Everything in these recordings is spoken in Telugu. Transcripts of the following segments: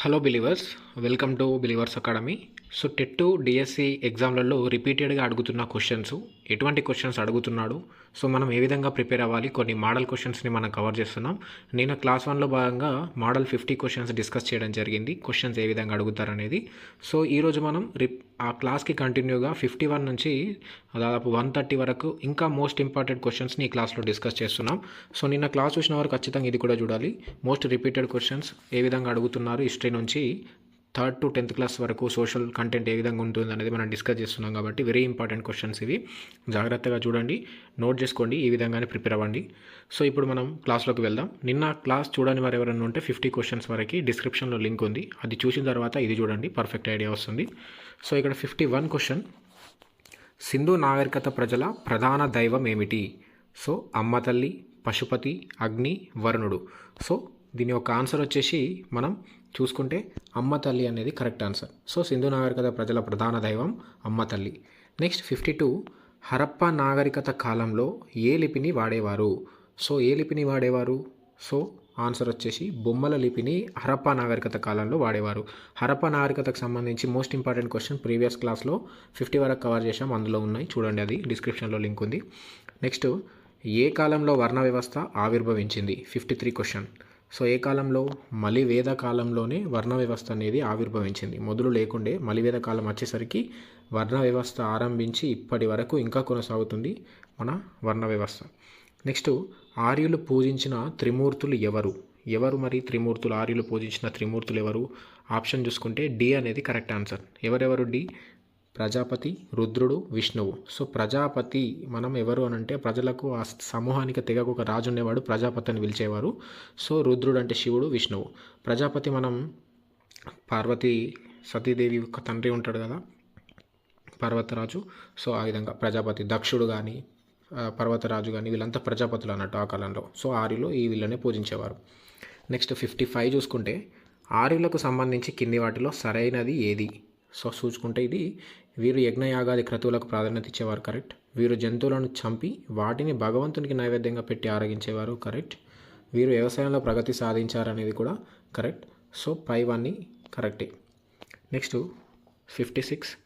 Hello believers welcome to believers academy. So TET DSC ఎగ్జామ్లలో రిపీటెడ్గా అడుగుతున్న క్వశ్చన్స్ ఎటువంటి క్వశ్చన్స్ అడుగుతున్నాడు? సో మనం ఏ విధంగా ప్రిపేర్ అవ్వాలి? కొన్ని మోడల్ క్వశ్చన్స్ని మనం కవర్ చేస్తున్నాం. నేను క్లాస్ వన్లో భాగంగా మోడల్ ఫిఫ్టీ క్వశ్చన్స్ డిస్కస్ చేయడం జరిగింది. క్వశ్చన్స్ ఏ విధంగా అడుగుతారనేది. సో ఈరోజు మనం రిప్ ఆ క్లాస్కి కంటిన్యూగా ఫిఫ్టీ వన్ నుంచి దాదాపు వన్ థర్టీ వరకు ఇంకా మోస్ట్ ఇంపార్టెంట్ క్వశ్చన్స్ని ఈ క్లాస్లో డిస్కస్ చేస్తున్నాం. సో నిన్న క్లాస్ చూసిన వారు ఖచ్చితంగా ఇది కూడా చూడాలి. మోస్ట్ రిపీటెడ్ క్వశ్చన్స్ ఏ విధంగా అడుగుతున్నారు హిస్టరీ నుంచి థర్డ్ టు టెన్త్ క్లాస్ వరకు సోషల్ కంటెంట్ ఏ విధంగా ఉంటుంది అనేది మనం డిస్కస్ చేస్తున్నాం కాబట్టి వెరీ ఇంపార్టెంట్ క్వశ్చన్స్ ఇవి. జాగ్రత్తగా చూడండి నోట్ చేసుకోండి ఈ విధంగానే ప్రిపేర్ అవ్వండి. సో ఇప్పుడు మనం క్లాస్లోకి వెళ్దాం. నిన్న క్లాస్ చూడని వారు ఎవరైనా ఉంటే ఫిఫ్టీ క్వశ్చన్స్ వరకు డిస్క్రిప్షన్లో లింక్ ఉంది. అది చూసిన తర్వాత ఇది చూడండి పర్ఫెక్ట్ ఐడియా వస్తుంది. సో ఇక్కడ ఫిఫ్టీ వన్ క్వశ్చన్. సింధు నాగరికత ప్రజల ప్రధాన దైవం ఏమిటి? సో అమ్మ తల్లి పశుపతి అగ్ని వరుణుడు. సో దీని యొక్క ఆన్సర్ వచ్చేసి మనం చూసుకుంటే అమ్మ తల్లి అనేది కరెక్ట్ ఆన్సర్. సో సింధు నాగరికత ప్రజల ప్రధాన దైవం అమ్మ తల్లి. నెక్స్ట్ ఫిఫ్టీ టూ హరప్ప నాగరికత కాలంలో ఏ లిపిని వాడేవారు? సో ఏ లిపిని వాడేవారు? సో ఆన్సర్ వచ్చేసి బొమ్మల లిపిని హరప్ప నాగరికత కాలంలో వాడేవారు. హరప్ప నాగరికతకు సంబంధించి మోస్ట్ ఇంపార్టెంట్ క్వశ్చన్ ప్రీవియస్ క్లాస్లో ఫిఫ్టీ వరకు కవర్ చేసాం అందులో ఉన్నాయి. చూడండి అది డిస్క్రిప్షన్లో లింక్ ఉంది. నెక్స్ట్ ఏ కాలంలో వర్ణ వ్యవస్థ ఆవిర్భవించింది? Fifty three question. సో ఏ కాలంలో మలివేద కాలంలోనే వర్ణ వ్యవస్థ అనేది ఆవిర్భవించింది. మొదలు లేకుండే మలివేద కాలం వచ్చేసరికి వర్ణ వ్యవస్థ ఆరంభించి ఇప్పటి వరకు ఇంకా కొనసాగుతుంది మన వర్ణ వ్యవస్థ నెక్స్ట్ ఆర్యులు పూజించిన త్రిమూర్తులు ఎవరు? ఎవరు మరి త్రిమూర్తులు? ఆర్యులు పూజించిన త్రిమూర్తులు ఎవరు? ఆప్షన్ చూసుకుంటే డి అనేది కరెక్ట్ ఆన్సర్. ఎవరెవరు డి? ప్రజాపతి రుద్రుడు విష్ణువు. సో ప్రజాపతి మనం ఎవరు అని అంటే ప్రజలకు ఆ సమూహానికి తెగకు ఒక రాజు ఉండేవాడు ప్రజాపతి అని పిలిచేవారు. సో రుద్రుడు అంటే శివుడు విష్ణువు. ప్రజాపతి మనం పార్వతి సతీదేవి యొక్క తండ్రి ఉంటాడు కదా పర్వతరాజు. సో ఆ విధంగా ప్రజాపతి దక్షుడు కానీ పర్వతరాజు కానీ వీళ్ళంతా ప్రజాపతులు అన్నట్టు ఆ కాలంలో. సో ఆర్యులు ఈ వీళ్ళనే పూజించేవారు. నెక్స్ట్ ఫిఫ్టీ ఫైవ్ చూసుకుంటే ఆర్యులకు సంబంధించి కింది వాటిలో సరైనది ఏది? సో చూసుకుంటే ఇది వీరు యజ్ఞయాగాది క్రతువులకు ప్రాధాన్యత ఇచ్చేవారు కరెక్ట్. వీరు జంతువులను చంపి వాటిని భగవంతునికి నైవేద్యంగా పెట్టి ఆరగించేవారు కరెక్ట్. వీరు వ్యవసాయంలో ప్రగతి సాధించారనేది కూడా కరెక్ట్. సో పైవన్నీ కరెక్టే. Next fifty six.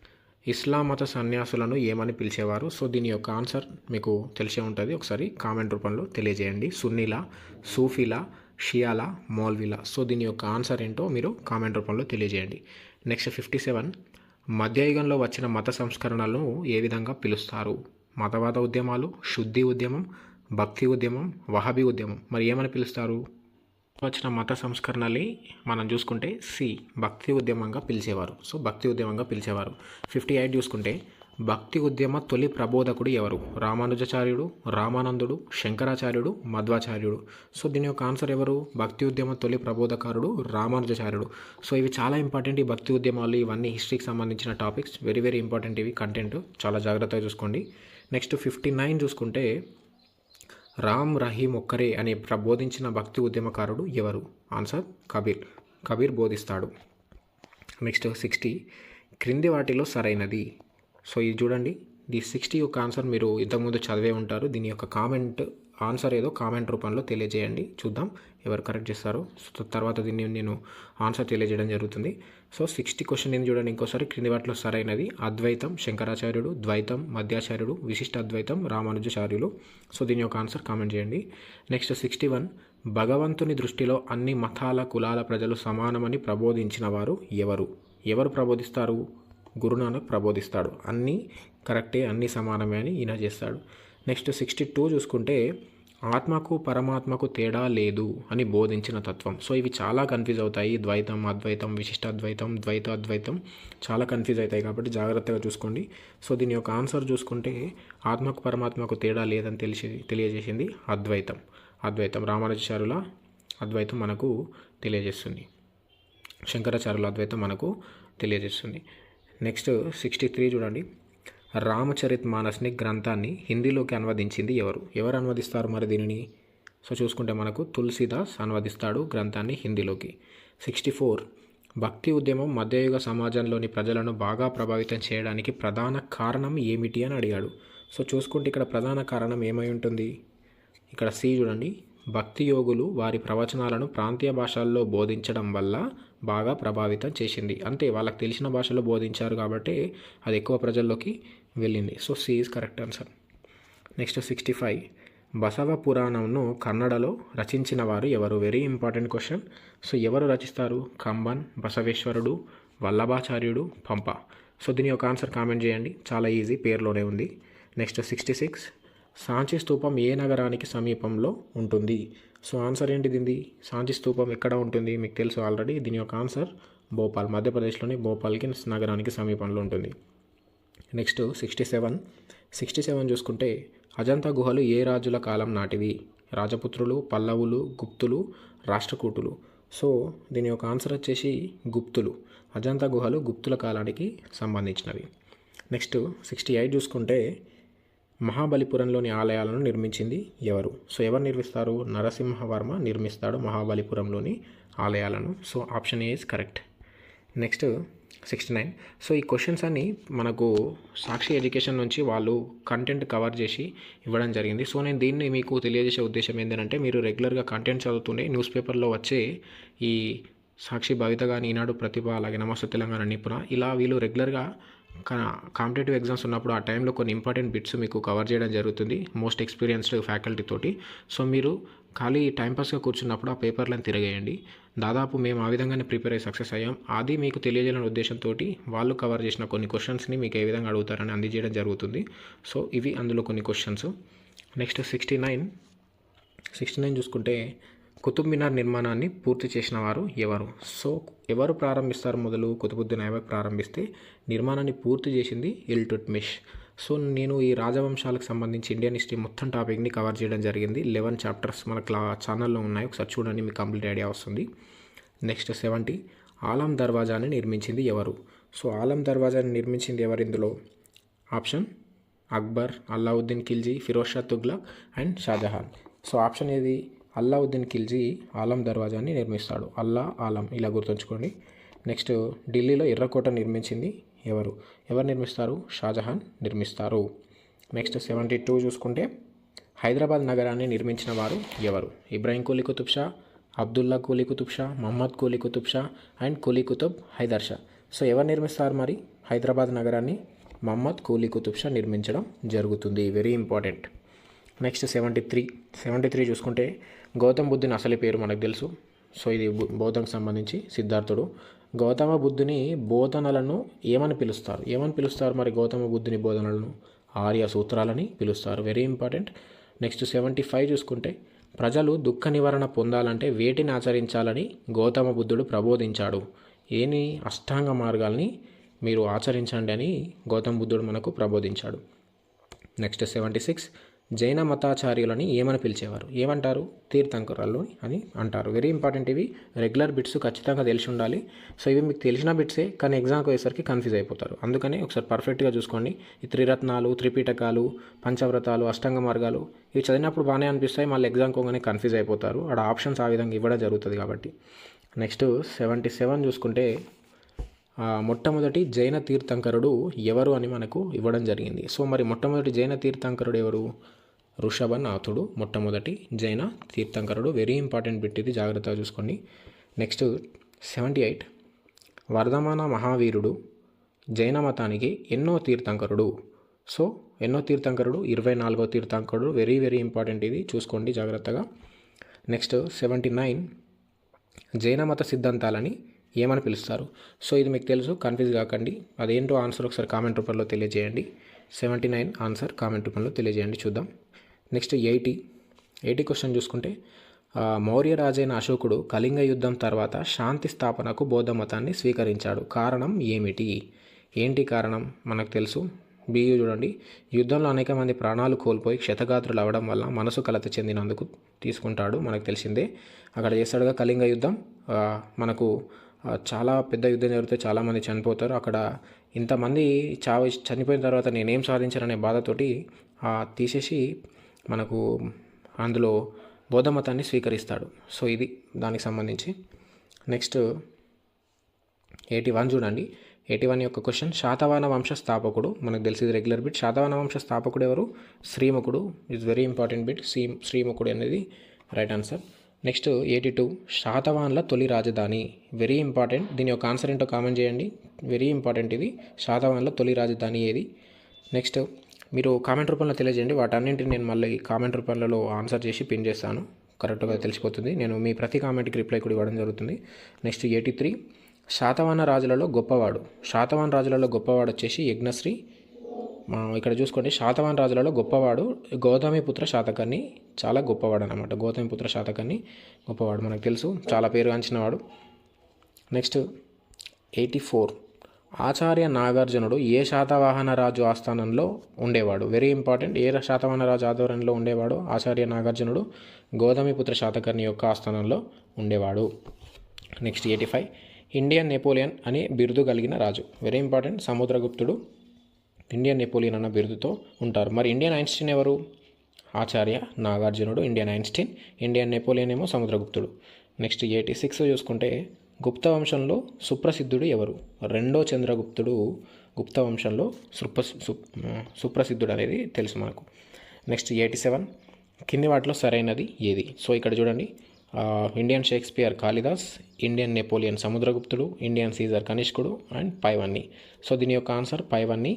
ఇస్లాం మత సన్యాసులను ఏమని పిలిచేవారు? సో దీని యొక్క ఆన్సర్ మీకు తెలిసే ఉంటుంది. ఒకసారి కామెంట్ రూపంలో తెలియజేయండి. సున్నీలా సూఫీలా షియాలా మౌల్వీలా. సో దీని యొక్క ఆన్సర్ ఏంటో మీరు కామెంట్ రూపంలో తెలియజేయండి. Next fifty seven. మధ్యయుగంలో వచ్చిన మత సంస్కరణలను ఏ విధంగా పిలుస్తారు? మతవాద ఉద్యమాలు శుద్ధి ఉద్యమం భక్తి ఉద్యమం వహబీ ఉద్యమం మరి ఏమని పిలుస్తారు? వచ్చిన మత సంస్కరణల్ని మనం చూసుకుంటే సి భక్తి ఉద్యమంగా పిలిచేవారు. సో భక్తి ఉద్యమంగా పిలిచేవారు. ఫిఫ్టీ ఎయిట్ చూసుకుంటే భక్తి ఉద్యమ తొలి ప్రబోధకుడు ఎవరు? రామానుజాచార్యుడు రామానందుడు శంకరాచార్యుడు మధ్వాచార్యుడు. సో దీని యొక్క ఆన్సర్ ఎవరు? భక్తి ఉద్యమ తొలి ప్రబోధకారుడు రామానుజాచార్యుడు. సో ఇవి చాలా ఇంపార్టెంట్ ఈ భక్తి ఉద్యమాలు ఇవన్నీ హిస్టరీకి సంబంధించిన టాపిక్స్. వెరీ వెరీ ఇంపార్టెంట్ ఇవి కంటెంట్. చాలా జాగ్రత్తగా చూసుకోండి. నెక్స్ట్ ఫిఫ్టీ నైన్ చూసుకుంటే రామ్ రహీం ఒక్కరే అనే ప్రబోధించిన భక్తి ఉద్యమకారుడు ఎవరు? ఆన్సర్ కబీర్. కబీర్ బోధిస్తాడు. నెక్స్ట్ సిక్స్టీ క్రింది వాటిలో సరైనది. సో ఇది చూడండి. ది సిక్స్టీ యొక్క ఆన్సర్ మీరు ఇంతకుముందు చదివే ఉంటారు. దీని యొక్క కామెంట్ ఆన్సర్ ఏదో కామెంట్ రూపంలో తెలియజేయండి. చూద్దాం ఎవరు కరెక్ట్ చేస్తారో. సో తర్వాత దీన్ని నేను ఆన్సర్ తెలియజేయడం జరుగుతుంది. సో సిక్స్టీ క్వశ్చన్ నేను చూడండి. ఇంకోసారి క్రింది వాటిలో సరైనది. అద్వైతం శంకరాచార్యుడు ద్వైతం మధ్యాచార్యుడు విశిష్ట అద్వైతం రామానుజాచార్యులు. సో దీని యొక్క ఆన్సర్ కామెంట్ చేయండి. Next sixty one. భగవంతుని దృష్టిలో అన్ని మతాల కులాల ప్రజలు సమానమని ప్రబోధించిన వారు ఎవరు? ఎవరు ప్రబోధిస్తారు? గురునానక్ ప్రబోధిస్తాడు. అన్నీ కరెక్టే అన్నీ సమానమే అని ఈయన చేస్తాడు. నెక్స్ట్ సిక్స్టీ టూ చూసుకుంటే ఆత్మకు పరమాత్మకు తేడా లేదు అని బోధించిన తత్వం. సో ఇవి చాలా కన్ఫ్యూజ్ అవుతాయి. ద్వైతం అద్వైతం విశిష్ట అద్వైతం ద్వైత అద్వైతం చాలా కన్ఫ్యూజ్ అవుతాయి కాబట్టి జాగ్రత్తగా చూసుకోండి. సో దీని యొక్క ఆన్సర్ చూసుకుంటే ఆత్మకు పరమాత్మకు తేడా లేదని తెలిసి తెలియజేసింది అద్వైతం. అద్వైతం రామానుజాచారుల అద్వైతం మనకు తెలియజేస్తుంది. శంకరాచార్యుల అద్వైతం మనకు తెలియజేస్తుంది. నెక్స్ట్ సిక్స్టీ త్రీ చూడండి. రామచరిత్ మానస్ని గ్రంథాన్ని హిందీలోకి అనువదించింది ఎవరు? ఎవరు అనువదిస్తారు మరి దీనిని? సో చూసుకుంటే మనకు తులసిదాస్ అనువదిస్తాడు గ్రంథాన్ని హిందీలోకి. Sixty four. భక్తి ఉద్యమం మధ్యయుగ సమాజంలోని ప్రజలను బాగా ప్రభావితం చేయడానికి ప్రధాన కారణం ఏమిటి అని అడిగాడు. సో చూసుకుంటే ఇక్కడ ప్రధాన కారణం ఏమై ఉంటుంది? ఇక్కడ సి చూడండి. భక్తి యోగులు వారి ప్రవచనాలను ప్రాంతీయ భాషల్లో బోధించడం వల్ల బాగా ప్రభావితం చేసింది. అంతే వాళ్ళకి తెలిసిన భాషలో బోధించారు కాబట్టి అది ఎక్కువ ప్రజల్లోకి వెళ్ళింది. So C is correct answer next sixty five Basava పురాణంను కన్నడలో రచించిన వారు ఎవరు? వెరీ ఇంపార్టెంట్ క్వశ్చన్ సో ఎవరు రచిస్తారు? కంబన్ బసవేశ్వరుడు వల్లభాచార్యుడు పంప. సో దీని యొక్క ఆన్సర్ కామెంట్ చేయండి. చాలా ఈజీ పేరులోనే ఉంది. నెక్స్ట్ సిక్స్టీ సిక్స్ సాంచి స్థూపం ఏ నగరానికి సమీపంలో ఉంటుంది? సో ఆన్సర్ ఏంటి దీనిది? సాంచి స్థూపం ఎక్కడ ఉంటుంది? మీకు తెలుసు ఆల్రెడీ. దీని యొక్క ఆన్సర్ భోపాల్ మధ్యప్రదేశ్లోని భోపాల్కి నగరానికి సమీపంలో ఉంటుంది. Next sixty seven. Sixty seven చూసుకుంటే అజంతా గుహలు ఏ రాజుల కాలం నాటివి? రాజపుత్రులు పల్లవులు గుప్తులు రాష్ట్రకూటులు. సో దీని యొక్క ఆన్సర్ వచ్చేసి గుప్తులు. అజంతా గుహలు గుప్తుల కాలానికి సంబంధించినవి. నెక్స్ట్ సిక్స్టీ ఎయిట్ చూసుకుంటే మహాబలిపురంలోని ఆలయాలను నిర్మించింది ఎవరు? సో ఎవరు నిర్మిస్తారు? నరసింహవర్మ నిర్మిస్తాడు మహాబలిపురంలోని ఆలయాలను. So option A is correct. Next sixty nine. So ఈ క్వశ్చన్స్ అన్ని మనకు సాక్షి ఎడ్యుకేషన్ నుంచి వాళ్ళు కంటెంట్ కవర్ చేసి ఇవ్వడం జరిగింది. సో నేను దీన్ని మీకు తెలియజేసే ఉద్దేశం ఏంటంటే మీరు రెగ్యులర్గా కంటెంట్ చదువుతుండే న్యూస్ పేపర్లో వచ్చే ఈ సాక్షి భవిత కానీ ఈనాడు ప్రతిభ అలాగే నమస్తే తెలంగాణ నిపుణ ఇలా వీళ్ళు రెగ్యులర్గా కాంపిటేటివ్ ఎగ్జామ్స్ ఉన్నప్పుడు ఆ టైంలో కొన్ని ఇంపార్టెంట్ బిట్స్ మీకు కవర్ చేయడం జరుగుతుంది మోస్ట్ ఎక్స్పీరియన్స్డ్ ఫ్యాకల్టీ తోటి. సో మీరు ఖాళీ టైంపాస్గా కూర్చున్నప్పుడు ఆ పేపర్లను తిరగేయండి. దాదాపు మేము ఆ విధంగానే ప్రిపేర్ అయ్యి సక్సెస్ అయ్యాం. అది మీకు తెలియజేయాలనే ఉద్దేశంతో వాళ్ళు కవర్ చేసిన కొన్ని క్వశ్చన్స్ని మీకు ఏ విధంగా అడుగుతారని అందజేయడం జరుగుతుంది. సో ఇవి అందులో కొన్ని questions. Next sixty nine. Sixty nine చూసుకుంటే కుతుబ్ మినార్ నిర్మాణాన్ని పూర్తి చేసిన వారు ఎవరు? సో ఎవరు ప్రారంభిస్తారు మొదలు? కుతుబుద్దీన్ ఐబక్ ప్రారంభిస్తే నిర్మాణాన్ని పూర్తి చేసింది ఇల్టుట్మిష్ సో నేను ఈ రాజవంశాలకు సంబంధించి ఇండియన్ హిస్టరీ మొత్తం టాపిక్ని కవర్ చేయడం జరిగింది. లెవెన్ చాప్టర్స్ మన క్లా ఛానల్లో ఉన్నాయి. ఒకసారి చూడండి మీకు కంప్లీట్ ఐడియా వస్తుంది. Next seventy. ఆలం దర్వాజాని నిర్మించింది ఎవరు? సో ఆలం దర్వాజాని నిర్మించింది ఎవరు ఇందులో? Option Akbar Allauddin Khilji Firoz Shah Tughlaq and Shahjahan. So option ఏది? అల్లావుద్దీన్ ఖిల్జీ ఆలం దర్వాజాని నిర్మిస్తాడు. అల్లా ఆలం. ఇలా గుర్తుంచుకోండి. నెక్స్ట్ ఢిల్లీలో ఎర్రకోట నిర్మించింది ఎవరు? ఎవరు నిర్మిస్తారు? షాజహాన్ నిర్మిస్తారు. నెక్స్ట్ సెవెంటీ టూ చూసుకుంటే హైదరాబాద్ నగరాన్ని నిర్మించిన వారు ఎవరు? ఇబ్రాహీం కూలీ కుతుబ్ షా అబ్దుల్లా కూలీ కుతుబ్ షా మహమ్మద్ కూలీ కుతుబ్ షా అండ్ కూలీ కుతుబ్ హైదర్ షా. సో ఎవరు నిర్మిస్తారు మరి? హైదరాబాద్ నగరాన్ని మహమ్మద్ కూలీ కుతుబ్ షా నిర్మించడం జరుగుతుంది. Very important. Next seventy three. Seventy three చూసుకుంటే గౌతమ బుద్ధుని అసలు పేరు మనకు తెలుసు. సో ఇది బు- బౌద్ధంకి సంబంధించి సిద్ధార్థుడు. గౌతమ బుద్ధుని బోధనలను ఏమని పిలుస్తారు? ఏమని పిలుస్తారు మరి గౌతమ బుద్ధుని బోధనలను? ఆర్య సూత్రాలని పిలుస్తారు. Very important next seventy five చూసుకుంటే ప్రజలు దుఃఖ నివారణ పొందాలంటే వేటిని ఆచరించాలని గౌతమ బుద్ధుడు ప్రబోధించాడు. ఏని అష్టాంగ మార్గాల్ని మీరు ఆచరించండి అని గౌతమ బుద్ధుడు మనకు ప్రబోధించాడు. నెక్స్ట్ సెవెంటీ సిక్స్ జైన మతాచార్యులని ఏమని పిలిచేవారు? ఏమంటారు? తీర్థంకరాలు అని అంటారు. వెరీ ఇంపార్టెంట్ ఇవి. రెగ్యులర్ బిట్స్ ఖచ్చితంగా తెలిసి ఉండాలి. సో ఇవి మీకు తెలిసిన బిట్సే కానీ ఎగ్జామ్కి పోయేసరికి కన్ఫ్యూజ్ అయిపోతారు. అందుకని ఒకసారి పర్ఫెక్ట్గా చూసుకోండి. ఈ త్రిరత్నాలు త్రిపీఠకాలు పంచవ్రతాలు అష్టాంగ మార్గాలు ఇవి చదివినప్పుడు బాగానే అనిపిస్తాయి. మళ్ళీ ఎగ్జామ్ కోగానే కన్ఫ్యూజ్ అయిపోతారు. ఆడ ఆప్షన్స్ ఆ విధంగా ఇవ్వడం జరుగుతుంది కాబట్టి. నెక్స్ట్ సెవెంటీ సెవెన్ చూసుకుంటే మొట్టమొదటి జైన తీర్థంకరుడు ఎవరు అని మనకు ఇవ్వడం జరిగింది. సో మరి మొట్టమొదటి జైన తీర్థంకరుడు ఎవరు? వృషభనాథుడు మొట్టమొదటి జైన తీర్థంకరుడు. వెరీ ఇంపార్టెంట్ బిట్ ఇది జాగ్రత్తగా చూసుకోండి. Next seventy eight. వర్ధమాన మహావీరుడు జైన మతానికి ఎన్నో తీర్థంకరుడు. సో ఎన్నో తీర్థంకరుడు? ఇరవై నాలుగో తీర్థంకరుడు. వెరీ వెరీ ఇంపార్టెంట్ ఇది చూసుకోండి జాగ్రత్తగా. Next seventy nine. జైన మత సిద్ధాంతాలని ఏమని పిలుస్తారు? సో ఇది మీకు తెలుసు కన్ఫ్యూజ్ కాకండి. అదేంటో ఆన్సర్ ఒకసారి కామెంట్ రూపంలో తెలియజేయండి. సెవెంటీ నైన్ ఆన్సర్ కామెంట్ రూపంలో తెలియజేయండి చూద్దాం. Next eighty. ఎయిటీ క్వశ్చన్ చూసుకుంటే మౌర్య రాజైన అశోకుడు కళింగ యుద్ధం తర్వాత శాంతి స్థాపనకు బౌద్ధ మతాన్ని స్వీకరించాడు. కారణం ఏమిటి? ఏంటి కారణం? మనకు తెలుసు. బియు చూడండి. యుద్ధంలో అనేక మంది ప్రాణాలు కోల్పోయి క్షతగాత్రులు అవ్వడం వల్ల మనసు కలత చెందినందుకు తీసుకుంటాడు. మనకు తెలిసిందే. అక్కడ చేస్తాడుగా కళింగ యుద్ధం. మనకు చాలా పెద్ద యుద్ధం జరిగితే చాలామంది చనిపోతారు. అక్కడ ఇంతమంది చావ చనిపోయిన తర్వాత నేనేం సాధించాననే బాధతోటి తీసేసి మనకు అందులో బౌద్ధ మతాన్ని స్వీకరిస్తాడు. సో ఇది దానికి సంబంధించి. నెక్స్ట్ ఎయిటీ వన్ చూడండి. ఎయిటీ వన్ యొక్క క్వశ్చన్ శాతవాహన వంశ స్థాపకుడు మనకు తెలిసింది రెగ్యులర్ బిట్ శాతవాన వంశ స్థాపకుడు ఎవరు? శ్రీముఖుడు is very important bit Shri శ్రీముఖుడు అనేది right answer next eighty two శాతవాన్ల తొలి రాజధాని. వెరీ ఇంపార్టెంట్ దీని యొక్క ఆన్సర్ ఏంటో కామెంట్ చేయండి. వెరీ ఇంపార్టెంట్ ఇది. శాతవాన్ల తొలి రాజధాని ఏది? నెక్స్ట్ మీరు కామెంట్ రూపంలో తెలియజేయండి. వాటన్నింటిని నేను మళ్ళీ కామెంట్ రూపంలో ఆన్సర్ చేసి పిన్ చేస్తాను. కరెక్ట్గా తెలిసిపోతుంది. నేను మీ ప్రతి కామెంట్కి రిప్లై కూడా ఇవ్వడం జరుగుతుంది. Next eighty three. శాతవాన రాజులలో గొప్పవాడు. శాతవాన రాజులలో గొప్పవాడు వచ్చేసి యజ్ఞశ్రీ. మనం ఇక్కడ చూసుకోండి. శాతవాన్ రాజులలో గొప్పవాడు గౌతమిపుత్ర శాతకర్ణి. చాలా గొప్పవాడు అనమాట గౌతమిపుత్ర శాతకర్ణి గొప్పవాడు మనకు తెలుసు. చాలా పేరు గాంచినవాడు నెక్స్ట్ ఎయిటీ ఫోర్. ఆచార్య నాగార్జునుడు ఏ శాతవాహన రాజు ఆస్థానంలో ఉండేవాడు? వెరీ ఇంపార్టెంట్ ఏ శాతవాహన రాజు ఆధ్వర్యంలో ఉండేవాడు? ఆచార్య నాగార్జునుడు గౌతమిపుత్ర శాతకర్ణి యొక్క ఆస్థానంలో ఉండేవాడు. Next eighty five Indian Napoleon అనే బిరుదు కలిగిన రాజు. వెరీ ఇంపార్టెంట్ సముద్రగుప్తుడు ఇండియన్ నెపోలియన్ అన్న బిరుదుతో ఉంటారు. మరి ఇండియన్ ఐన్స్టీన్ ఎవరు? ఆచార్య నాగార్జునుడు. ఇండియన్ ఐన్స్టీన్ ఇండియన్ నెపోలియన్ ఏమో సముద్రగుప్తుడు. నెక్స్ట్ ఎయిటీ సిక్స్ చూసుకుంటే గుప్త వంశంలో సుప్రసిద్ధుడు ఎవరు? రెండో చంద్రగుప్తుడు గుప్త వంశంలో సుప్ర సుప్రసిద్ధుడు అనేది తెలుసు మనకు. నెక్స్ట్ ఎయిటీ సెవెన్ కింది వాటిలో సరైనది ఏది? సో ఇక్కడ చూడండి. Indian Shakespeare Kalidas Indian Napoleon సముద్రగుప్తుడు Indian Caesar కనిష్కుడు అండ్ పైవన్నీ సో దీని యొక్క ఆన్సర్ పైవన్నీ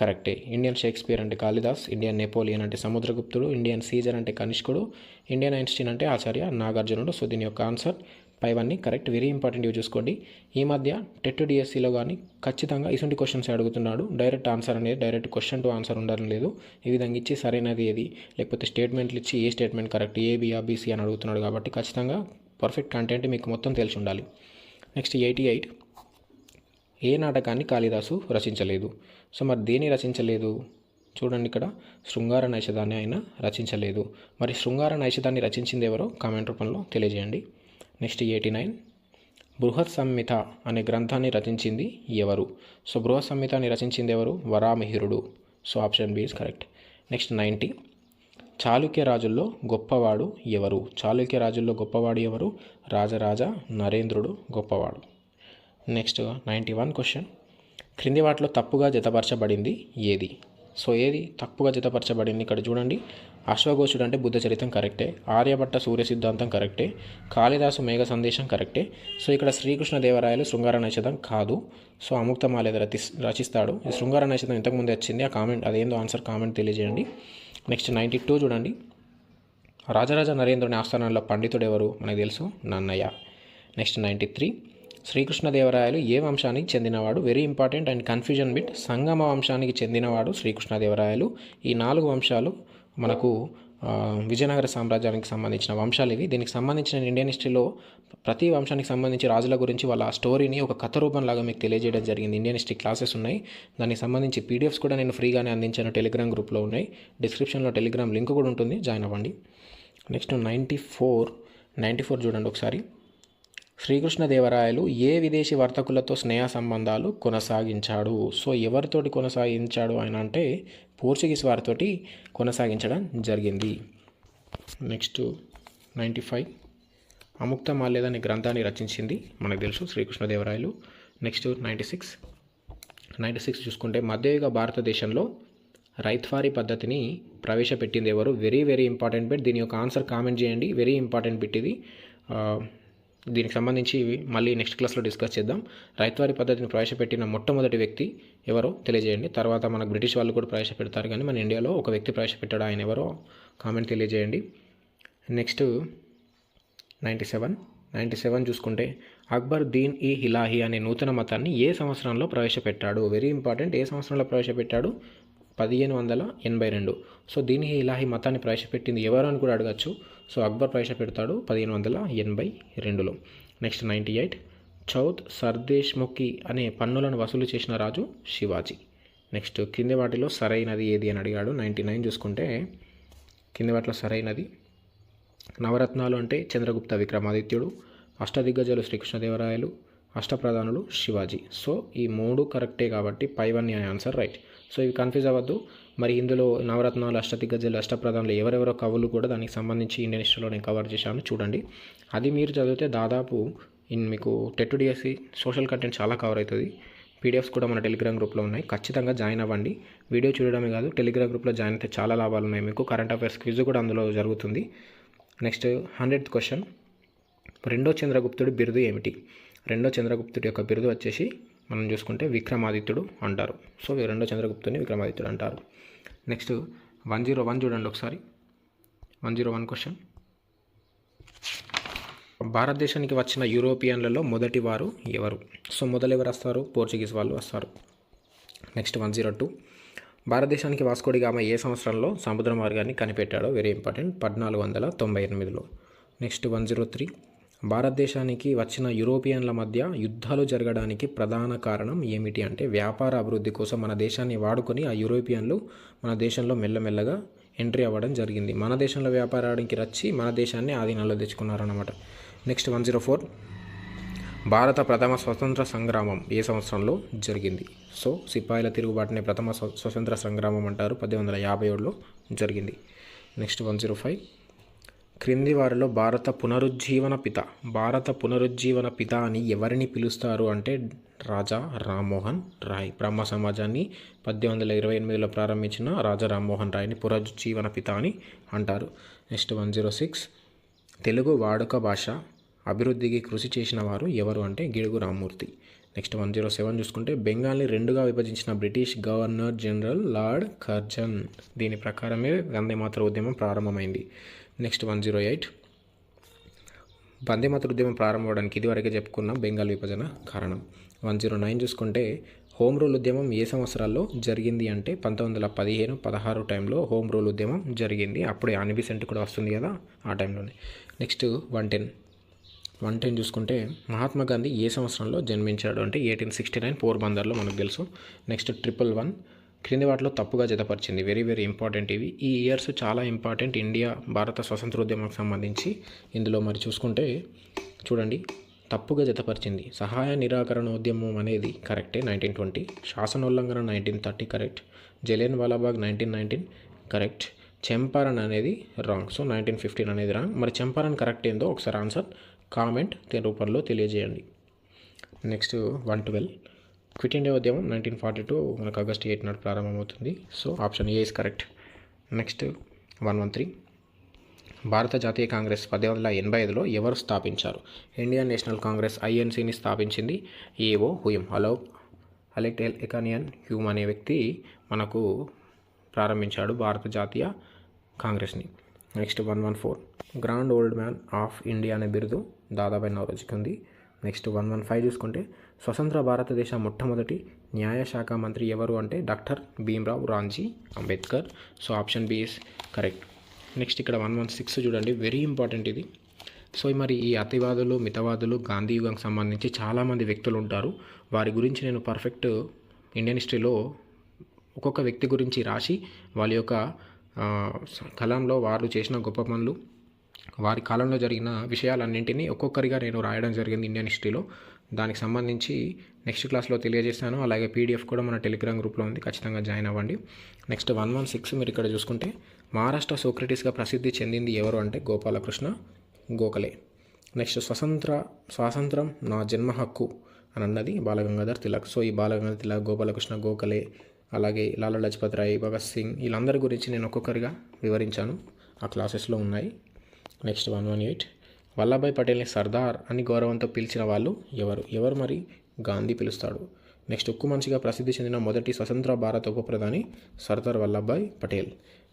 కరెక్టే ఇండియన్ షేక్స్పియర్ అంటే కాళిదాస్ ఇండియన్ నెపోలియన్ అంటే సముద్రగుప్తుడు ఇండియన్ సీజర్ అంటే కనిష్కుడు ఇండియన్ ఐన్స్టీన్ అంటే ఆచార్య నాగార్జునుడు. సో దీని యొక్క ఆన్సర్ పైవన్నీ కరెక్ట్ వెరీ ఇంపార్టెంట్ ఇవి చూసుకోండి. ఈ మధ్య టెట్ డిఎస్సిలో కానీ ఖచ్చితంగా ఇటువంటి క్వశ్చన్స్ అడుగుతున్నాడు. డైరెక్ట్ ఆన్సర్ అనేది డైరెక్ట్ క్వశ్చన్ టు ఆన్సర్ ఉండడం లేదు. ఈ విధంగా ఇచ్చి సరైనది ఏది? లేకపోతే స్టేట్మెంట్లు ఇచ్చి ఏ statement correct A B B C అని అడుగుతున్నాడు కాబట్టి ఖచ్చితంగా పర్ఫెక్ట్ కంటెంట్ మీకు మొత్తం తెలిసి ఉండాలి. నెక్స్ట్ ఎయిటీ ఎయిట్ ఏ నాటకాన్ని కాళిదాసు రచించలేదు? సో మరి దేని రచించలేదు? చూడండి ఇక్కడ. శృంగార నైషధాన్ని ఆయన రచించలేదు. మరి శృంగార నైషధాన్ని రచించింది ఎవరో? కామెంట్ రూపంలో తెలియజేయండి. Next eighty nine. Brihat Samhita అనే గ్రంథాన్ని రచించింది ఎవరు? సో బృహత్ సంహితాన్ని రచించింది ఎవరు? వరామిహిరుడు. So option B is correct. Next ninety. Chalukya రాజుల్లో గొప్పవాడు ఎవరు? చాళుక్య రాజుల్లో గొప్పవాడు ఎవరు? రాజరాజ నరేంద్రుడు గొప్పవాడు. Next ninety one question. క్రింది వాటిలో తప్పుగా జతపరచబడింది ఏది? సో ఏది తప్పుగా జతపరచబడింది? ఇక్కడ చూడండి. అశ్వఘోషుడు అంటే బుద్ధ చరిత్రం కరెక్టే ఆర్యభట్ట సూర్య సిద్ధాంతం కరెక్టే కాళిదాసు మేఘ సందేశం కరెక్టే. సో ఇక్కడ శ్రీకృష్ణ దేవరాయలు శృంగార నైషధం కాదు. సో అముక్తమాలేద రచి రచిస్తాడు. ఈ శృంగార నైషధం ఇంతకుముందే వచ్చింది. ఆ కామెంట్ అదేందో ఆన్సర్ కామెంట్ తెలియజేయండి. నెక్స్ట్ నైంటీ టూ చూడండి. రాజరాజ నరేంద్రుని ఆస్థానంలో పండితుడు ఎవరు మనకు తెలుసు Nannaya. Next ninety three. Srikrishnadevarayalu ఏ వంశానికి చెందినవాడు? Very important and confusion bit. Sangama వంశానికి చెందినవాడు శ్రీకృష్ణదేవరాయలు. ఈ నాలుగు వంశాలు మనకు విజయనగర సామ్రాజ్యానికి సంబంధించిన వంశాలు ఇవి. దీనికి సంబంధించిన ఇండియన్ హిస్టరీలో ప్రతి వంశానికి సంబంధించి రాజుల గురించి వాళ్ళ స్టోరీని ఒక కథ రూపంలాగా మీకు తెలియజేయడం జరిగింది. ఇండియన్ హిస్టరీ క్లాసెస్ ఉన్నాయి. దానికి సంబంధించి పీడిఎఫ్స్ కూడా నేను ఫ్రీగానే అందించాను టెలిగ్రామ్ గ్రూప్లో ఉన్నాయి. డిస్క్రిప్షన్లో టెలిగ్రామ్ లింక్ కూడా ఉంటుంది. జాయిన్ అవ్వండి. Next ninety four ninety four చూడండి ఒకసారి. శ్రీకృష్ణదేవరాయలు ఏ విదేశీ వర్తకులతో స్నేహ సంబంధాలు కొనసాగించాడు? సో ఎవరితోటి కొనసాగించాడు ఆయన అంటే పోర్చుగీస్ వారితోటి కొనసాగించడం జరిగింది. Next ninety five. Amukta Malyada అనే గ్రంథాన్ని రచించింది. మనకు తెలుసు Srikrishnadevarayalu. Next ninety six. Ninety six చూసుకుంటే మధ్యయుగ భారతదేశంలో రైత్వారీ పద్ధతిని ప్రవేశపెట్టింది ఎవరు? వెరీ వెరీ ఇంపార్టెంట్ బిట్ దీని యొక్క ఆన్సర్ కామెంట్ చేయండి. వెరీ ఇంపార్టెంట్ బిట్ ఇది. దీనికి సంబంధించి మళ్ళీ నెక్స్ట్ క్లాస్లో డిస్కస్ చేద్దాం. రైతువారి పద్ధతిని ప్రవేశపెట్టిన మొట్టమొదటి వ్యక్తి ఎవరో తెలియజేయండి. తర్వాత మన బ్రిటిష్ వాళ్ళు కూడా ప్రవేశపెడతారు కానీ మన ఇండియాలో ఒక వ్యక్తి ప్రవేశపెట్టాడు. ఆయన ఎవరో కామెంట్ తెలియజేయండి. Next ninety seven ninety seven చూసుకుంటే అక్బర్ దీన్ ఈ హిలాహి అనే నూతన మతాన్ని ఏ సంవత్సరంలో ప్రవేశపెట్టాడు? వెరీ ఇంపార్టెంట్ ఏ సంవత్సరంలో ప్రవేశపెట్టాడు? పదిహేను వందల ఎనభై రెండు. సో దీని ఈ ఇలాహి మతాన్ని ప్రవేశపెట్టింది ఎవరు అని కూడా అడగచ్చు. సో అక్బర్ ప్రవేశపెడతాడు పదిహేను వందల ఎనభై రెండులో. Next ninety eight. Chauth sardeshmukhi అనే పన్నులను వసూలు చేసిన రాజు శివాజీ. నెక్స్ట్ కింది వాటిలో సరైనది ఏది అని అడిగాడు. నైంటీ నైన్ చూసుకుంటే కింది వాటిలో సరైనది నవరత్నాలు అంటే చంద్రగుప్త విక్రమాదిత్యుడు అష్టదిగ్గజాలు శ్రీకృష్ణదేవరాయలు అష్టప్రధానులు శివాజీ. సో ఈ మూడు కరెక్టే కాబట్టి పైవన్నీ అనే ఆన్సర్ రైట్. సో ఇవి కన్ఫ్యూజ్ అవ్వద్దు. మరి ఇందులో నవరత్నాలు అష్టదిగ్గజలు అష్టప్రధానులు ఎవరెవరో కవులు కూడా దానికి సంబంధించి ఇండియన్ హిస్టరీలో నేను కవర్ చేశాను. చూడండి. అది మీరు చదివితే దాదాపు ఇన్ మీకు టెట్ డిఎస్సి సోషల్ కంటెంట్ చాలా కవర్ అవుతుంది. పీడిఎఫ్స్ కూడా మన టెలిగ్రామ్ గ్రూప్లో ఉన్నాయి. ఖచ్చితంగా జాయిన్ అవ్వండి. వీడియో చూడడమే కాదు టెలిగ్రామ్ గ్రూప్లో జాయిన్ అయితే చాలా లాభాలు ఉన్నాయి మీకు. కరెంట్ అఫైర్స్ క్విజ్ కూడా అందులో జరుగుతుంది. నెక్స్ట్ హండ్రెడ్ క్వశ్చన్ రెండో చంద్రగుప్తుడి బిరుదు ఏమిటి? రెండో చంద్రగుప్తుడి యొక్క బిరుదు వచ్చేసి మనం చూసుకుంటే విక్రమాదిత్యుడు అంటారు. సో రెండో చంద్రగుప్తుని విక్రమాదిత్యుడు అంటారు. నెక్స్ట్ వన్ జీరో వన్ చూడండి ఒకసారి. One zero one question. భారతదేశానికి వచ్చిన యూరోపియన్లలో మొదటి వారు ఎవరు? సో మొదలు ఎవరు వస్తారు? పోర్చుగీస్ వాళ్ళు వస్తారు. Next one zero two. భారతదేశానికి వాస్కోడి గామ ఏ సంవత్సరంలో సముద్ర మార్గాన్ని కనిపెట్టాడో? Very important. పద్నాలుగు వందల తొంభై ఎనిమిదిలో. Next one zero three. భారతదేశానికి వచ్చిన యూరోపియన్ల మధ్య యుద్ధాలు జరగడానికి ప్రధాన కారణం ఏమిటి అంటే వ్యాపార అభివృద్ధి కోసం మన దేశాన్ని వాడుకొని ఆ యూరోపియన్లు మన దేశంలో మెల్లమెల్లగా ఎంట్రీ అవ్వడం జరిగింది. మన దేశంలో వ్యాపారానికి రచ్చి మన దేశాన్ని ఆధీనంలో తెచ్చుకున్నారన్నమాట. Next one zero four. భారత ప్రథమ స్వతంత్ర సంగ్రామం ఏ సంవత్సరంలో జరిగింది? సో సిపాయిల తిరుగుబాటునే ప్రథమ స్వ- స్వతంత్ర సంగ్రామం అంటారు. పద్దెనిమిది వందల యాభై ఏడులో జరిగింది. Next one zero five. క్రింది వారిలో భారత పునరుజ్జీవన పిత. భారత పునరుజ్జీవన పిత అని ఎవరిని పిలుస్తారు అంటే రాజా రామ్మోహన్ రాయ్. బ్రహ్మ సమాజాన్ని పద్దెనిమిది వందల ఇరవై ఎనిమిదిలో ప్రారంభించిన రాజా రామ్మోహన్ రాయ్ని పునరుజ్జీవన పిత అని అంటారు. Next one zero six. Telugu వాడుక భాష అభివృద్ధికి కృషి చేసిన వారు ఎవరు అంటే Gidugu Rammurthy. Next one zero seven చూసుకుంటే బెంగాల్ని రెండుగా విభజించిన British governor general lord Curzon. దీని ప్రకారమే వందే మాతర ఉద్యమం ప్రారంభమైంది. Next one zero eight. Vande ఉద్యమం ప్రారంభమవడానికి ఇదివరకే చెప్పుకున్న బెంగాల్ విభజన కారణం. వన్ జీరో నైన్ చూసుకుంటే హోమ్ రూల్ ఉద్యమం ఏ సంవత్సరాల్లో జరిగింది అంటే పంతొమ్మిది వందల పదిహేను పదహారు టైంలో హోమ్ రూల్ ఉద్యమం జరిగింది. అప్పుడే అనిబిసెంట్ కూడా వస్తుంది కదా ఆ టైంలోనే. Next one ten. One ten చూసుకుంటే మహాత్మా గాంధీ ఏ సంవత్సరంలో జన్మించాడు అంటే ఎయిటీన్ సిక్స్టీ నైన్ పోర్బందర్లో మనకు తెలుసు. Next triple one. క్రింది వాటిలో తప్పుగా జతపరిచింది. వెరీ వెరీ ఇంపార్టెంట్ ఇవి. ఈ ఇయర్స్ చాలా ఇంపార్టెంట్ ఇండియా భారత స్వతంత్రోద్యమానికి సంబంధించి. ఇందులో మరి చూసుకుంటే చూడండి తప్పుగా జతపరిచింది. సహాయ నిరాకరణ ఉద్యమం అనేది కరెక్టే నైన్టీన్ ట్వంటీ శాసనోల్లంఘన nineteen thirty correct Jallian Walabagh nineteen nineteen correct Champaran అనేది రాంగ్ సో నైన్టీన్ ఫిఫ్టీన్ అనేది రాంగ్ మరి చెంపారన్ కరెక్ట్ ఏందో ఒకసారి ఆన్సర్ కామెంట్ రూపంలో తెలియజేయండి. Next one twelve quit India ఉద్యమం నైన్టీన్ ఫార్టీ టూ మనకు ఆగస్ట్ ఎయిట్ నాడు ప్రారంభమవుతుంది. So option A is correct next one one three భారత జాతీయ కాంగ్రెస్ పద్దెనిమిది వందల ఎనభై ఐదులో ఎవరు స్థాపించారు? ఇండియన్ నేషనల్ కాంగ్రెస్ ఐఎన్సీని స్థాపించింది ఏఓ హుయం అలో అలెక్ట్ ఎల్ ఎకానియన్ హ్యూమ్ అనే వ్యక్తి మనకు ప్రారంభించాడు భారత జాతీయ కాంగ్రెస్ని. Next one one four grand old man of India అనే బిరుదు దాదాబాయి నవరోజుకి ఉంది. నెక్స్ట్ వన్ వన్ ఫైవ్ చూసుకుంటే స్వతంత్ర భారతదేశ మొట్టమొదటి న్యాయశాఖ మంత్రి ఎవరు అంటే doctor Bhimrao Ramji Ambedkar. So option B is correct next ఇక్కడ వన్ వన్ సిక్స్ చూడండి. వెరీ ఇంపార్టెంట్ ఇది. సో మరి ఈ అతివాదులు మితవాదులు గాంధీ యుగంకి సంబంధించి చాలామంది వ్యక్తులు ఉంటారు. వారి గురించి నేను పర్ఫెక్ట్ ఇండియన్ హిస్టరీలో ఒక్కొక్క వ్యక్తి గురించి రాసి వాళ్ళ యొక్క ఆ, కలంలో వారు చేసిన గొప్ప పనులు వారి కాలంలో జరిగిన విషయాలన్నింటినీ ఒక్కొక్కరిగా నేను రాయడం జరిగింది ఇండియన్ హిస్టరీలో దానికి సంబంధించి నెక్స్ట్ క్లాస్లో తెలియజేస్తాను. అలాగే పీడిఎఫ్ కూడా మన టెలిగ్రామ్ గ్రూప్లో ఉంది. ఖచ్చితంగా జాయిన్ అవ్వండి. నెక్స్ట్ వన్ వన్ సిక్స్ మీరు ఇక్కడ చూసుకుంటే మహారాష్ట్ర సోక్రటీస్గా ప్రసిద్ధి చెందింది ఎవరు? అంటే గోపాలకృష్ణ గోఖలే. నెక్స్ట్ స్వతంత్ర స్వాతంత్రం నా జన్మ హక్కు అని అన్నది బాలగంగాధర్ తిలక్. సో ఈ బాలగంగాధర్ తిలక్ గోపాలకృష్ణ గోఖలే అలాగే లాలా లజపత్ రాయ్ భగత్ సింగ్ వీళ్ళందరి గురించి నేను ఒక్కొక్కరిగా వివరించాను. ఆ క్లాసెస్లో ఉన్నాయి. Next one one eight. Vallabhbhai పటేల్ని Sardar అని గౌరవంతో పిలిచిన వాళ్ళు ఎవరు? ఎవరు మరి? గాంధీ పిలుస్తాడు. నెక్స్ట్ ఉక్కు మనిషిగా ప్రసిద్ధి చెందిన మొదటి స్వతంత్ర భారత ఉప ప్రధాని Sardar Vallabhbhai Patel.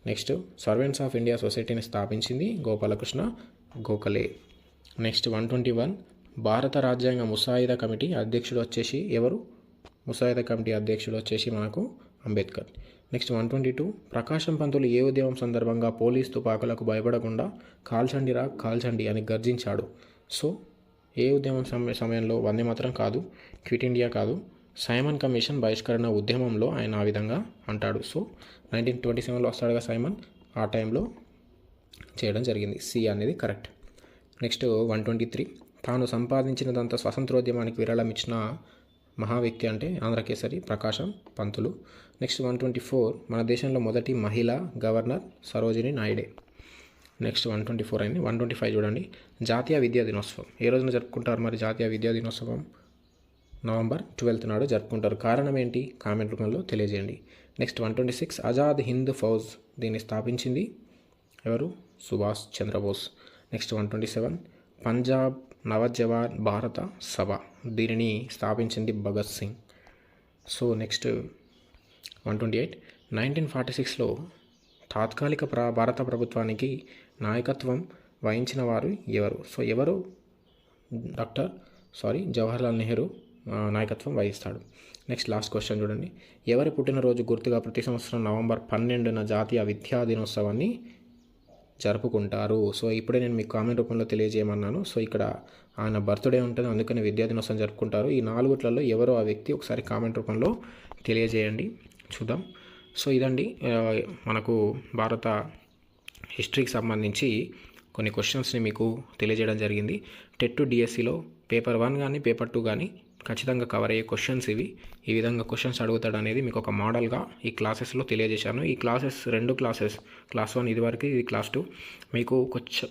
Next servants of India సొసైటీని స్థాపించింది Gopalakrishna Gokhale. Next one twenty one భారత రాజ్యాంగ ముసాయిదా కమిటీ అధ్యక్షుడు వచ్చేసి ఎవరు? ముసాయిదా కమిటీ అధ్యక్షుడు వచ్చేసి మనకు Ambedkar. Next one twenty two. Prakasam Pantulu ఏ ఉద్యమం సందర్భంగా పోలీస్ తుపాకులకు భయపడకుండా కాల్చండిరా కాల్చండి అని గర్జించాడు. సో ఏ ఉద్యమం సమ సమయంలో వందే మాత్రం కాదు క్విట్ ఇండియా కాదు సైమన్ కమిషన్ బహిష్కరణ ఉద్యమంలో ఆయన ఆ విధంగా అంటాడు. సో నైన్టీన్ ట్వంటీ సెవెన్లో వస్తాడుగా సైమన్ ఆ టైంలో చేయడం జరిగింది. సి అనేది correct. Next one twenty three. తాను సంపాదించినదంతా స్వతంత్రోద్యమానికి విరాళం ఇచ్చిన మహా వ్యక్తి అంటే Andhrakesari Prakasam Pantulu. Next one twenty four మన దేశంలో మొదటి మహిళ గవర్నర్ సరోజిని నాయుడే. నెక్స్ట్ వన్ ట్వంటీ ఫోర్ అయింది. వన్ ట్వంటీ ఫైవ్ చూడండి. జాతీయ విద్యా దినోత్సవం. ఏ రోజున జరుపుకుంటారు మరి జాతీయ విద్యా దినోత్సవం? నవంబర్ ట్వెల్త్ నాడు జరుపుకుంటారు. కారణం ఏంటి? కామెంట్ రూపంలో తెలియజేయండి. Next one twenty six Azad Hind Fauj దీన్ని స్థాపించింది ఎవరు? Subhash Chandrabose. Next one twenty seven Punjab Naujawan Bharat Sabha. దీనిని స్థాపించింది Bhagat Singh. So next one twenty eight. Nineteen forty సిక్స్లో తాత్కాలిక ప్ర భారత ప్రభుత్వానికి నాయకత్వం వహించిన వారు ఎవరు? సో ఎవరు? డాక్టర్ సారీ జవహర్లాల్ నెహ్రూ నాయకత్వం వహిస్తాడు. నెక్స్ట్ లాస్ట్ క్వశ్చన్ చూడండి. ఎవరి పుట్టినరోజు గుర్తుగా ప్రతి సంవత్సరం నవంబర్ పన్నెండున జాతీయ విద్యా దినోత్సవాన్ని జరుపుకుంటారు. సో ఇప్పుడే నేను మీకు కామెంట్ రూపంలో తెలియజేయమన్నాను. సో ఇక్కడ ఆయన బర్త్డే ఉంటుంది. అందుకని విద్యా దినోత్సవం జరుపుకుంటారు. ఈ నాలుగుట్లలో ఎవరో ఆ వ్యక్తి ఒకసారి కామెంట్ రూపంలో తెలియజేయండి. చూద్దాం. సో ఇదండి. మనకు భారత హిస్టరీకి సంబంధించి కొన్ని క్వశ్చన్స్ని మీకు తెలియజేయడం జరిగింది. టెట్ టు డిఎస్సిలో పేపర్ వన్ కానీ పేపర్ టూ కానీ ఖచ్చితంగా కవర్ అయ్యే క్వశ్చన్స్ ఇవి. ఈ విధంగా క్వశ్చన్స్ అడుగుతాడు అనేది మీకు ఒక మోడల్గా ఈ క్లాసెస్లో తెలియజేశాను. ఈ క్లాసెస్ రెండు క్లాసెస్ క్లాస్ వన్ ఇది వరకు ఇది క్లాస్ టూ మీకు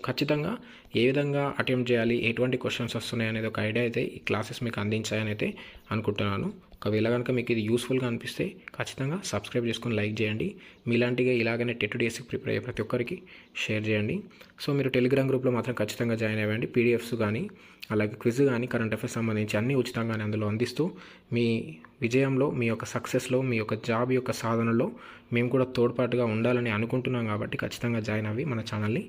ఖచ్చితంగా ఏ విధంగా అటెంప్ట్ చేయాలి ఎటువంటి క్వశ్చన్స్ వస్తున్నాయి అనేది ఒక ఐడియా అయితే ఈ క్లాసెస్ మీకు అందించాయని అయితే అనుకుంటున్నాను. ఒకవేళ కనుక మీకు ఇది యూస్ఫుల్గా అనిపిస్తే ఖచ్చితంగా సబ్స్క్రైబ్ చేసుకొని లైక్ చేయండి. మీలాంటిగా ఇలాగనే టెట్ డేస్కి ప్రిపేర్ అయ్యే ప్రతి ఒక్కరికి షేర్ చేయండి. సో మీరు టెలిగ్రామ్ గ్రూప్లో మాత్రం ఖచ్చితంగా జాయిన్ అవ్వండి. పీడిఎఫ్స్ కానీ అలాగే క్విజ్ కానీ కరెంట్ అఫైర్స్ సంబంధించి అన్ని ఉచితంగానే అందులో అందిస్తూ మీ విజయంలో మీ యొక్క సక్సెస్లో మీ యొక్క జాబ్ యొక్క సాధనలో మేము కూడా తోడ్పాటుగా ఉండాలని అనుకుంటున్నాం కాబట్టి ఖచ్చితంగా జాయిన్ అవ్వి మన ఛానల్ని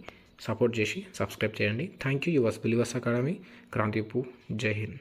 సపోర్ట్ చేసి సబ్స్క్రైబ్ చేయండి. Thank you yours believers academy క్రాంతిపు Jai Hind.